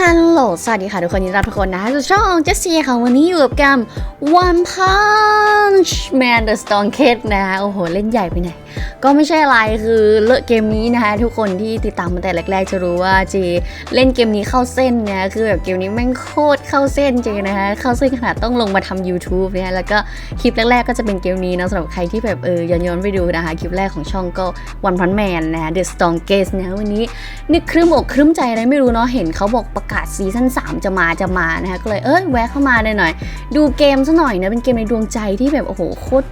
ฮัลโหล สวัสดีค่ะทุกคนยินดีต้อนรับทุกคนนะสู่ช่องเจสซี่ค่ะวันนี้อยู่กับเกม One Punch Man the Stone Kid นะคะโอ้โห เล่นใหญ่ไปไหน ก็ไม่ใช่อะไรคือเลอะเกมนี้นะคะทุกคนที่ติดตามมาแต่แรกๆจะรู้ว่าเจเล่นเกมนี้เข้าเส้นนะคือแบบเกมนี้แม่งโคตรเข้าเส้นเจนะคะเข้าเส้นขนาดต้องลงมาทำ YouTube นะคะแล้วก็คลิปแรกๆก็จะเป็นเกมนี้นะสำหรับใครที่แบบเออย้อนๆไปดูนะคะคลิปแรกของช่องก็ One Punch Man นะคะ The Strongest นะวันนี้นี่ครึ้มอกครึ้มใจอะไรไม่รู้เนาะเห็นเขาบอกประกาศซีซั่น3 จะมาจะมานะคะก็เลยเอ้ยแวะเข้ามาหน่อย ดูเกมซะหน่อยนะเป็นเกมในดวงใจที่แบบโอ้โหโคตร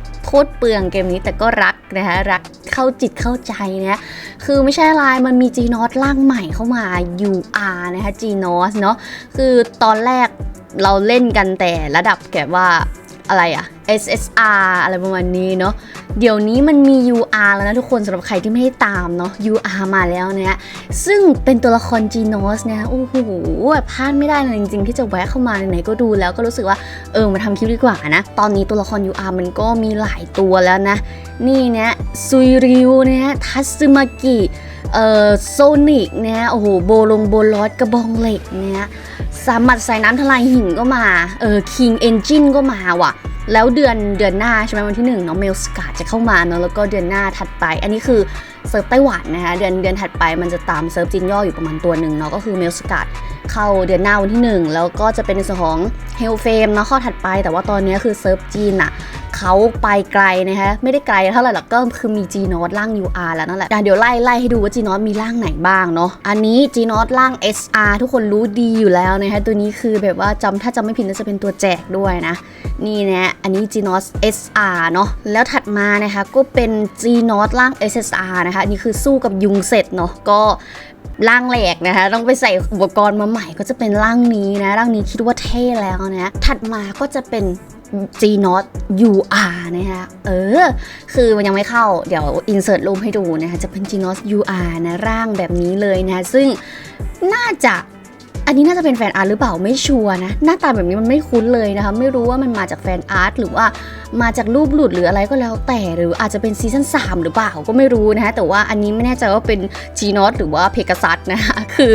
ตรเปลืองเกมนี้แต่ก็รักนะคะรักเข้าจิตเข้าใจนะคือไม่ใช่ไลน์มันมีจีนอสร่างใหม่เข้ามา UR นะคะจีนอสเนาะคือตอนแรกเราเล่นกันแต่ระดับแบบว่า อะไรอะ SSR อะไรประมาณนี้เนาะเดี๋ยวนี้มันมี UR แล้วนะทุกคนสำหรับใครที่ไม่ได้ตามเนาะ UR มาแล้วเนี่ยซึ่งเป็นตัวละคร Genos เนี่ยโอ้โหแบบพลาดไม่ได้เลยจริงๆ ที่จะแวะเข้ามาไหนๆก็ดูแล้วก็รู้สึกว่าเออมาทำคลิปดีกว่านะ ตอนนี้ตัวละคร UR มันก็มีหลายตัวแล้วนะ นี่เนี่ยซุยริวเนี่ยทัตสึมากิเอ่อโซนิกเนี่ยโอ้โหโบลงโบลอสกระบองเหล็กเนี่ย สามัดใส่น้ำทลายหินก็มา เออคิงเอนจินก็มาว่ะ แล้วเดือนเดือนหน้าใช่ไหมวันที่1เนาะเมลสกาจะเข้ามาเนาะแล้วก็เดือนหน้าถัดไป อันนี้คือเซิร์ฟไต้หวันนะคะเดือนเดือนถัดไปมันจะตามเซิร์ฟจินย่ออยู่ประมาณตัวหนึ่งเนาะก็คือเมลสกาเข้าเดือนหน้าวันที่ 1 แล้วก็จะเป็นในส่วนของเฮลเฟมเนาะข้อถัดไป แต่ว่าตอนนี้คือเซิร์ฟจีนอะ เขาไปไกลนะคะไม่ได้ไกลเท่าไหร่หรอกก็คือมี G n o t ร่าง UR แล้วนั่นแหละเดี๋ยวไล่ไล่ให้ดูว่า G n o t มีร่างไหนบ้างเนาะอันนี้ G n o t ร่าง SR ทุกคนรู้ดีอยู่แล้วนะคะตัวนี้คือแบบว่าจำถ้าจำไม่ผิดน่าจะเป็นตัวแจกด้วยนะ นี่นะอันนี้ g n o s SR เนาะแล้วถัดมานะคะก็เป็น g n o s ร่าง SSR นะคะอันนี่คือสู้กับยุงเสร็จเนาะก็ร่างแหลกนะคะต้องไปใส่อุปกรณ์มาใหม่ก็จะเป็นร่างนี้นะร่างนี้คิดว่าเท่แล้วนะถัดมาก็จะเป็น G n o t UR นะคะเออ คือมันยังไม่เข้าเดี๋ยวอินเสิร์ตรูปให้ดูนะคะจะเป็น G n o t UR นะร่างแบบนี้เลยนะ ซึ่งน่าจะ อันนี้น่าจะเป็นแฟนอาร์ตหรือเปล่าไม่ชัวร์นะ หน้าตาแบบนี้มันไม่คุ้นเลยนะคะ ไม่รู้ว่ามันมาจากแฟนอาร์ตหรือว่ามาจากรูปหลุดหรืออะไรก็แล้วแต่หรืออาจจะเป็นซีซั่น3หรือเปล่าก็ไม่รู้นะคะแต่ว่าอันนี้ไม่แน่ใจว่าเป็นจีนอสหรือว่าเพกซัสนะคะคือ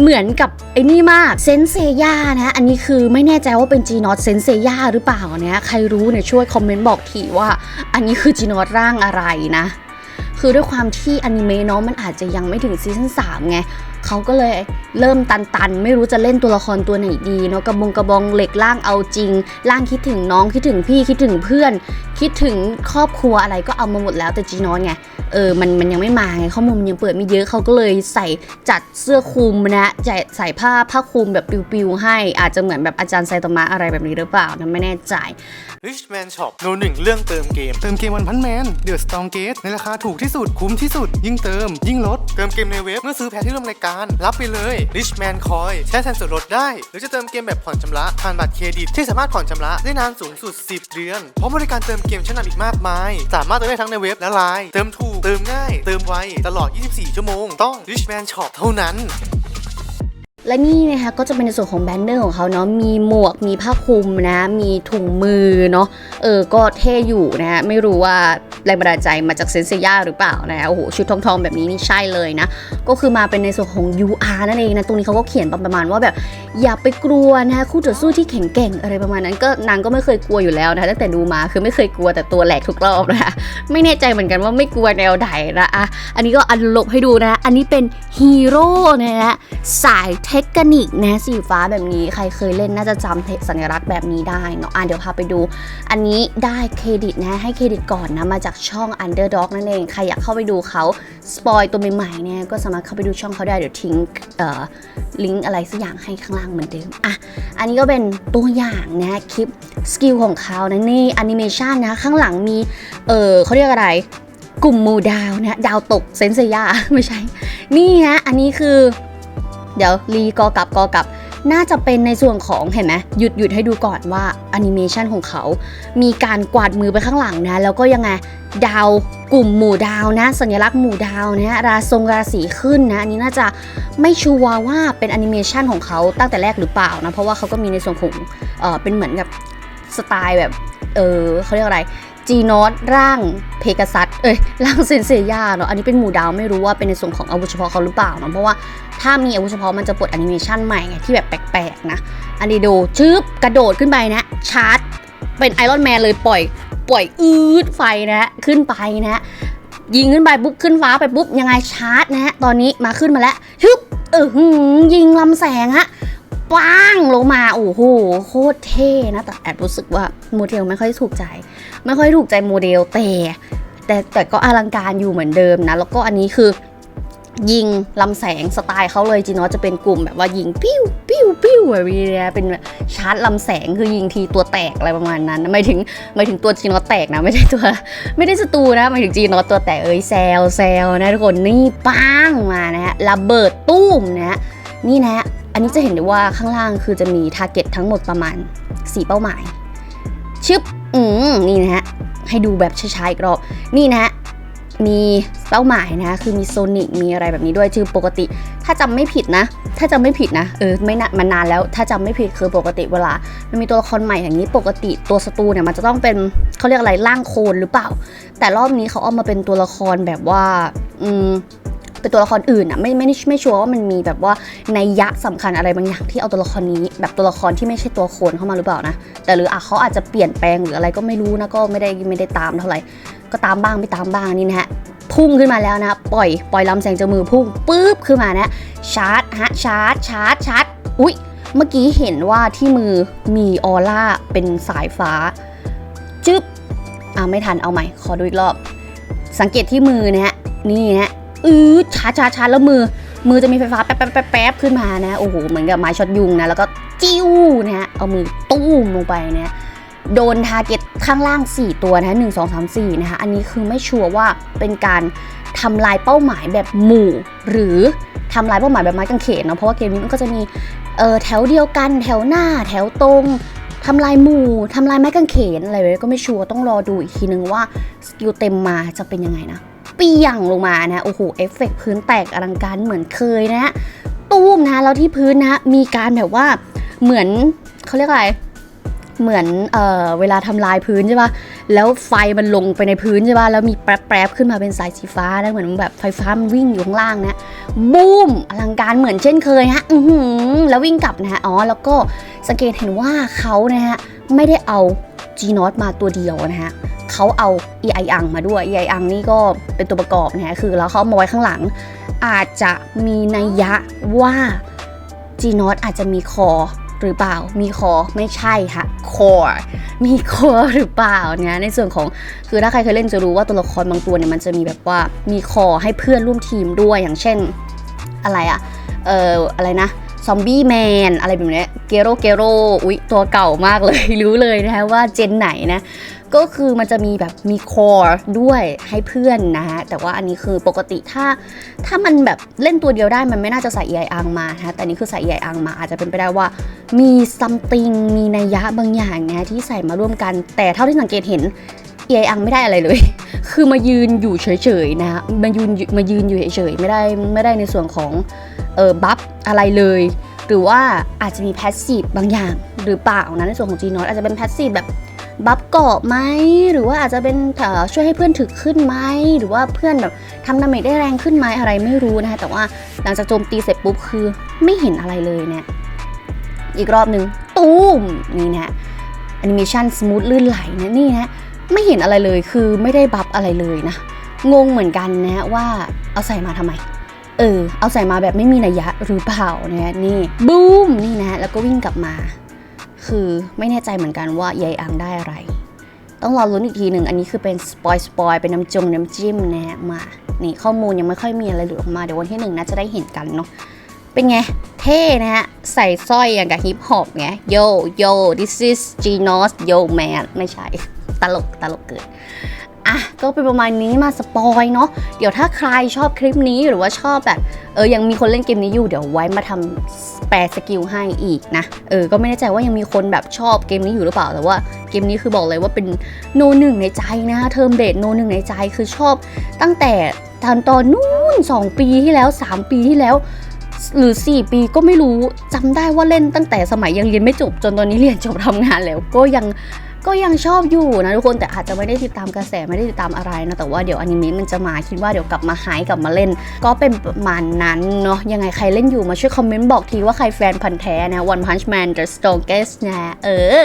เหมือนกับไอ้นี่มากเซนเซย่านะอันนี้คือไม่แน่ใจว่าเป็นจีนอสเซนเซย่าหรือเปล่าเนี่ยใครรู้เนี่ยช่วยคอมเมนต์บอกทีว่า อันนี้คือจีนอสร่างอะไรนะ คือด้วยความที่อนิเมะเนาะมันอาจจะยังไม่ถึงซีซั่น3ไง เขาก็เลยเริ่มตันๆ ไม่รู้จะเล่นตัวละครตัวไหนดีเนาะกระบงกระบองเหล็กล่างเอาจริง ล่างคิดถึงน้องคิดถึงพี่คิดถึงเพื่อน คิดถึงครอบครัวอะไรก็เอามาหมดแล้วแต่จีนอนไงเออมันมันยังไม่มาไงข้อมูลมันยังเปิดไม่เยอะเขาก็เลยใส่จัดเสื้อคลุมนะใส่ใส่ผ้าผ้าคลุมแบบปิวๆให้อาจจะเหมือนแบบอาจารย์ไซตามะอะไรแบบนี้หรือเปล่านะไม่แน่ใจ Richman Shop โนหนึ่งเรื่องเติมเกม เติมเกมวันพันแมนเดือดสตองเกตในราคาถูกที่สุดคุ้มที่สุด ยิ่งเติม ยิ่งลด เติมเกมในเว็บเมื่อซื้อแพ็คที่ร่วมรายการ รับไปเลย Richman Coin ใช้แทนส่วนลดได้ หรือจะเติมเกมแบบผ่อนชำระผ่านบัตรเครดิตที่สามารถผ่อนชำระได้นานสูงสุด 10 เดือนพร้อมบริการเติมเกมชั้นนำอีกมากมาย สามารถเติมได้ทั้งในเว็บและไลน์เติมถูก เติมง่าย เติมไว ตลอด 24 ชั่วโมง ต้อง Richman Shop เท่านั้น และนี่นะคะก็จะเป็นในส่วนของแบนเนอร์ของเขาเนาะมีหมวกมีผ้าคลุมนะมีถุงมือเนาะเออก็เท่อยู่นะฮะไม่รู้ว่าแรงบันดาลใจมาจากเซนเซียหรือเปล่านะฮะโอ้โหชุดทองๆแบบนี้นี่ใช่เลยนะ ก็คือมาเป็นในส่วนของ UR นั่นเองนะตรงนี้เขาก็เขียนประมาณว่าแบบอย่าไปกลัวนะคู่ต่อสู้ที่แข็งแกร่งอะไรประมาณนั้นก็นางก็ไม่เคยกลัวอยู่แล้วนะคะตั้งแต่ดูมาคือไม่เคยกลัวแต่ตัวแหลกทุกรอบนะคะไม่แน่ใจเหมือนกันว่าไม่กลัวแนวใดนะอะอันนี้ก็อันลบให้ดูนะ อันนี้เป็นฮีโร่นะฮะสายเทคนิคนะสีฟ้าแบบนี้ใครเคยเล่นน่าจะจำสัญลักษณ์แบบนี้ได้เนาะอะเดี๋ยวพาไปดู อันนี้ได้เครดิตนะให้เครดิตก่อนนะมาจากช่อง Underdog นั่นเองใครอยากเข้าไปดูเขาสปอยตัวใหม่ๆเนี่ยก็สามารถเข้าไปดูช่องเขาได้เดี๋ยวทิ้งลิงก์อะไรสักอย่างให้ข้างล่างเหมือนเดิมอะอันนี้ก็เป็นตัวอย่างนะคลิปสกิลของเขานะนี่แอนิเมชันนะข้างหลังมีเออเขาเรียกอะไรกลุ่มมูดาวนะดาวตกเซนเซียไม่ใช่ นี่นะอันนี้คือ เดี๋ยวรีกอกลับกอกลับ น่าจะเป็นในส่วนของเห็นไหมหยุดหยุดให้ดูก่อนว่าแอนิเมชันของเขา มีการกวาดมือไปข้างหลังนะ แล้วก็ยังไงดาวกลุ่มหมู่ดาวนะ สัญลักษณ์หมู่ดาวนะราทรงราศีขึ้นนะอันนี้น่าจะไม่ชัวร์ว่าเป็นแอนิเมชันของเขาตั้งแต่แรกหรือเปล่านะ เพราะว่าเขาก็มีในส่วนของเออเป็นเหมือนกับสไตล์แบบเออเขาเรียกอะไรจีนอสร่างเพก a ซัสเอ้ยร่างเซนเซียเนาะอันนี้เป็นหมู่ดาวไม่รู้ว่าเป็นในส่วนของอาวุธเฉพาะเขาหรือเปล่าเนาะเพราะว่า ถ้ามีอาวุธเฉพาะมันจะปลดแอนิเมชันใหม่ไงที่แบบแปลกๆนะอันนี้ดูชึบกระโดดขึ้นไปนะชาร์จ เป็นไอรอนแมนเลยปล่อย ปล่อยอืดไฟนะฮะขึ้นไปนะฮะยิงขึ้นไปปุ๊บขึ้นฟ้าไปปุ๊บยังไงชาร์จนะฮะตอนนี้มาขึ้นมาแล้วชึบเออหือยิงลำแสงฮะปังลงมาโอ้โหโคตรเท่นะแต่แอบรู้สึกว่าโมเดลไม่ค่อยถูกใจ ไม่ค่อยถูกใจโมเดลแต่แต่แต่ก็อลังการอยู่เหมือนเดิมนะ แล้วก็อันนี้คือ ยิงลำแสงสไตล์เขาเลยจีนอจะเป็นกลุ่มแบบว่ายิงปิ้วปิ้วปิ้วแบบนี้นะเป็นแบบชาร์จลำแสงคือยิงทีตัวแตกอะไรประมาณนั้นไม่ถึงไม่ถึงตัวจีนอแตกนะไม่ใช่ตัว ไม่ได้ศัตรูนะไม่ถึงจีนอตัวแตกเอ้ยแซลแซลนะทุกคนนี่ปังมานะฮะระเบิดตุ้มนะฮะนี่นะฮะอันนี้จะเห็นได้ว่าข้างล่างคือจะมีทาร์เก็ตทั้งหมดประมาณ4เป้าหมายชึบอืมนี่นะฮะให้ดูแบบช้าๆอีกรอบนี่นะฮะ มีเป้าหมายนะ คือมีโซนิกมีอะไรแบบนี้ด้วยคือปกติ ถ้าจำไม่ผิดนะ ถ้าจำไม่ผิดนะเออไม่นานมันนานแล้ว ถ้าจำไม่ผิดคือปกติเวลา มันมีตัวละครใหม่อย่างนี้ปกติตัวศัตรูเนี่ยมันจะต้องเป็นเขาเรียกอะไรร่างโคลนหรือเปล่า แต่รอบนี้เขาเอามาเป็นตัวละครแบบว่าอืมเป็นตัวละครอื่นอะไม่ไม่ไม่ไม่ชัวร์ว่ามันมีแบบว่าในยะสำคัญอะไรบางอย่างที่เอาตัวละครนี้ แบบตัวละครที่ไม่ใช่ตัวโคนเข้ามาหรือเปล่านะแต่หรืออะเขาอาจจะเปลี่ยนแปลงหรืออะไรก็ไม่รู้นะก็ไม่ได้ไม่ได้ตามเท่าไหร่ ก็ตามบ้างไม่ตามบ้างนี่นะฮะพุ่งขึ้นมาแล้วนะปล่อยปล่อยลำแสงจากมือพุ่งปุ๊บขึ้นมานะชาร์จฮะชาร์จชาร์จชาร์จอุ๊ยเมื่อกี้เห็นว่าที่มือมีออร่าเป็นสายฟ้า จึ๊บอ่าไม่ทันเอาใหม่ ขอดูอีกรอบ สังเกตที่มือนะฮะนี่นะอือชาร์จชาร์จชาร์จแล้วมือ มือจะมีไฟฟ้าแป๊บแป๊บแป๊บแป๊บขึ้นมานะโอ้โหเหมือนกับไม้ช็อตยุงนะแล้วก็จิ้วนะฮะเอามือตุ้มลงไปเนี่ย โดนทาร์เก็ตข้างล่าง 4 ตัวนะหนึ่งสองสามสี่นะคะ อันนี้คือไม่ชัวร์ว่าเป็นการทำลายเป้าหมายแบบหมู่ หรือทำลายเป้าหมายแบบไม้กางเขนเนาะเพราะว่าเกมนี้มันก็จะมีเออแถวเดียวกันแถวหน้า แถวตรงทำลายหมู่ทำลายไม้กางเขนอะไรแบบนี้ก็ไม่ชัวร์ต้องรอดูอีกทีนึงว่าสกิลเต็มมาจะเป็นยังไงนะเปียงลงมานะโอ้โหเอฟเฟกต์พื้นแตกอลังการเหมือนเคยนะฮะตู้มนะแล้วที่พื้นนะมีการแบบว่าเหมือนเขาเรียกอะไร เหมือนเออเวลาทำลายพื้นใช่ปะแล้วไฟมันลงไปในพื้นใช่ปะแล้วมีแปรบๆขึ้นมาเป็นสายสีฟ้าแล้วเหมือนแบบไฟฟ้ามันวิ่งอยู่ข้างล่างนะบูมอลังการเหมือนเช่นเคยฮะอือหือแล้ววิ่งกลับนะฮะอ๋อ แล้วก็สังเกตเห็นว่าเขานะฮะไม่ได้เอา G n o t มาตัวเดียวนะฮะเขาเอา EI อังมาด้วย EI อังนี่ก็เป็นตัวประกอบนะฮะคือแล้วเขาเอามาไว้ข้างหลัง อาจจะมีนัยยะว่า G n o t อาจจะมีคอ หรือเปล่า มีคอไม่ใช่ค่ะ core มีคอหรือเปล่าเนี่ยในส่วนของคือถ้าใครเคยเล่นจะรู้ว่าตัวละครบางตัวเนี่ยมันจะมีแบบว่ามีคอให้เพื่อนร่วมทีมด้วยอย่างเช่นอะไรอะเอ่ออะไรนะซอมบี้แมนอะไรแบบนี้เกโรเกโรอุ๊ย ตัวเก่ามากเลย รู้เลยนะคะว่าเจนไหนนะ ก็คือมันจะมีแบบมีคอร์ด้วยให้เพื่อนนะฮะ แต่ว่าอันนี้คือปกติถ้า ถ้ามันแบบเล่นตัวเดียวได้มันไม่น่าจะใส่ EI อังมานะแต่นี่คือใส่ EI อังมาอาจจะเป็นไปได้ว่า มี something มีนัยยะบางอย่างนะที่ใส่มาร่วมกัน แต่เท่าที่สังเกตเห็น EI อังไม่ได้อะไรเลย คือมายืนอยู่เฉยๆนะมายืนมายืนอยู่เฉยๆไม่ได้ไม่ได้ในส่วนของเออบัฟอะไรเลยหรือว่าอาจจะมีแพสซีฟบางอย่างหรือเปล่านะในส่วนของ G n o t อาจจะเป็นแพสซีฟแบบ บัฟเกาะไหมหรือว่าอาจจะเป็นช่วยให้เพื่อนถึกขึ้นไหมหรือว่าเพื่อนแบบทำดาเมจได้แรงขึ้นไหมอะไรไม่รู้นะคะแต่ว่าหลังจากโจมตีเสร็จปุ๊บคือไม่เห็นอะไรเลยเนี่ยอีกรอบหนึ่งตูมนี่นะแอนิเมชันสมูทลื่นไหลนะนี่นะไม่เห็นอะไรเลยคือไม่ได้บัฟอะไรเลยนะงงเหมือนกันนะว่าเอาใส่มาทำไม เออ เอาใส่มาแบบไม่มีนัยยะหรือเปล่านี่ยนี่บูมนี่นะแล้วก็วิ่งกลับมา คือไม่แน่ใจเหมือนกันว่ายายอังได้อะไร ต้องรอลุ้นอีกทีหนึ่งอันนี้คือเป็นสปอยสปอยเป็นน้ำจงน้ำจิ้มนะฮะมา นี่ข้อมูลยังไม่ค่อยมีอะไรหลุดออกมาเดี๋ยววันที่หนึ่งน่าจะได้เห็นกันเนาะเป็นไง เท่นะฮะ ใส่สร้อยอย่างกับฮิปฮอปไงโยโย this is Genos yo man ไม่ใช่ ตลกตลกเกิด อะก็เป็นประมาณนี้มาสปอยเนาะเดี๋ยวถ้าใครชอบคลิปนี้หรือว่าชอบแบบเออยังมีคนเล่นเกมนี้อยู่เดี๋ยวไว้มาทำแปลสกิลให้อีกนะเออก็ไม่แน่ใจว่ายังมีคนแบบชอบเกมนี้อยู่หรือเปล่าแต่ว่าเกมนี้คือบอกเลยว่าเป็นโนหนึ่งในใจนะเทอมเบดโนหนึ่งในใจคือชอบ ตั้งแต่ตอนตอนนู้น2 ปีที่แล้ว 3 ปีที่แล้วหรือ 4 ปีก็ไม่รู้จำได้ว่าเล่นตั้งแต่สมัยยังเรียนไม่จบจนตอนนี้เรียนจบทำงานแล้วก็ยัง ก็ยังชอบอยู่นะทุกคนแต่อาจจะไม่ได้ติดตามกระแสไม่ได้ติดตามอะไรนะแต่ว่าเดี๋ยวอนิเมะมันจะมาคิดว่าเดี๋ยวกลับมาหายกลับมาเล่น ก็เป็นประมาณนั้นเนาะยังไงใครเล่นอยู่มาช่วยคอมเมนต์บอกทีว่าใครแฟนพันธ์แท้นะ One Punch Man The Strongest นะเออ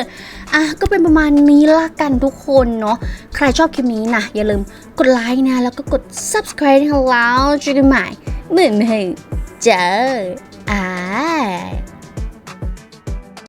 อะก็เป็นประมาณนี้ละกันทุกคนเนาะใครชอบคลิปนี้นะอย่าลืมกดไลค์นะแล้วก็กด subscribe ให้เราเจอกันใหม่เหมือนเดิมเจออ่า